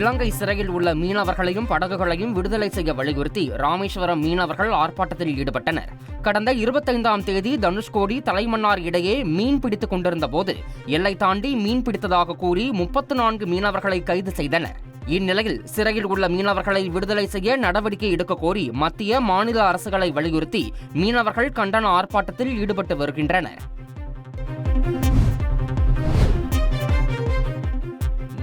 இலங்கை சிறையில் உள்ள மீனவர்களையும் படகுகளையும் விடுதலை செய்ய வலியுறுத்தி ராமேஸ்வரம் மீனவர்கள் ஆர்ப்பாட்டத்தில் ஈடுபட்டனர். கடந்த இருபத்தைந்தாம் தேதி தனுஷ்கோடி தலைமன்னார் இடையே மீன் பிடித்துக் கொண்டிருந்த போது எல்லை தாண்டி மீன் பிடித்ததாக கூறி முப்பத்து நான்கு மீனவர்களை கைது செய்தனர். இந்நிலையில் சிறையில் உள்ள மீனவர்களை விடுதலை செய்ய நடவடிக்கை எடுக்க கோரி மத்திய மாநில அரசுகளை வலியுறுத்தி மீனவர்கள் கண்டன ஆர்ப்பாட்டத்தில் ஈடுபட்டு வருகின்றனர்.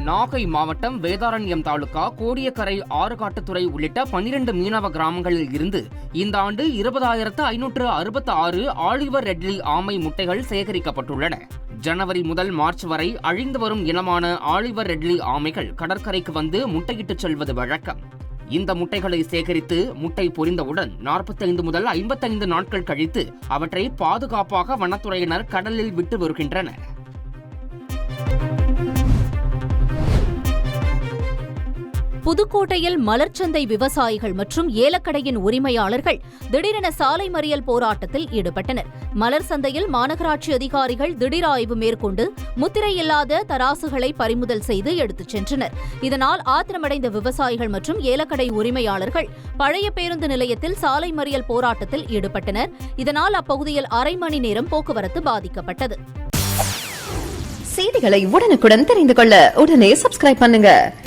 நாகை மாவட்டம் வேதாரண்யம் தாலுகா கோடியக்கரை ஆறுகாட்டுத்துறை உள்ளிட்ட பனிரெண்டு மீனவ கிராமங்களில் இருந்து இந்த ஆண்டு இருபதாயிரத்து ஐநூற்று அறுபத்தி ஆறு ஆலிவர் ரெட்லி ஆமை முட்டைகள் சேகரிக்கப்பட்டுள்ளன. ஜனவரி முதல் மார்ச் வரை அழிந்து வரும் இனமான ஆலிவர் ரெட்லி ஆமைகள் கடற்கரைக்கு வந்து முட்டையிட்டுச் செல்வது வழக்கம். இந்த முட்டைகளை சேகரித்து முட்டை பொரிந்தவுடன் நாற்பத்தைந்து முதல் ஐம்பத்தைந்து நாட்கள் கழித்து அவற்றை பாதுகாப்பாக வனத்துறையினர் கடலில் விட்டு வருகின்றனர். புதுக்கோட்டையில் மலர்ச்சந்தை விவசாயிகள் மற்றும் ஏலக்கடையின் உரிமையாளர்கள் திடீரென சாலை மறியல் போராட்டத்தில் ஈடுபட்டனர். மலர் சந்தையில் மாநகராட்சி அதிகாரிகள் திடீர் ஆய்வு மேற்கொண்டு முத்திரை இல்லாத தராசுகளை பறிமுதல் செய்து எடுத்துச் சென்றனர். இதனால் ஆத்திரமடைந்த விவசாயிகள் மற்றும் ஏலக்கடை உரிமையாளர்கள் பழைய பேருந்து நிலையத்தில் சாலை மறியல் போராட்டத்தில் ஈடுபட்டனர். இதனால் அப்பகுதியில் அரை மணி நேரம் போக்குவரத்து பாதிக்கப்பட்டது. செய்திகளை உடனுக்குடன் தெரிந்து கொள்ள உடனே சப்ஸ்கிரைப் பண்ணுங்க.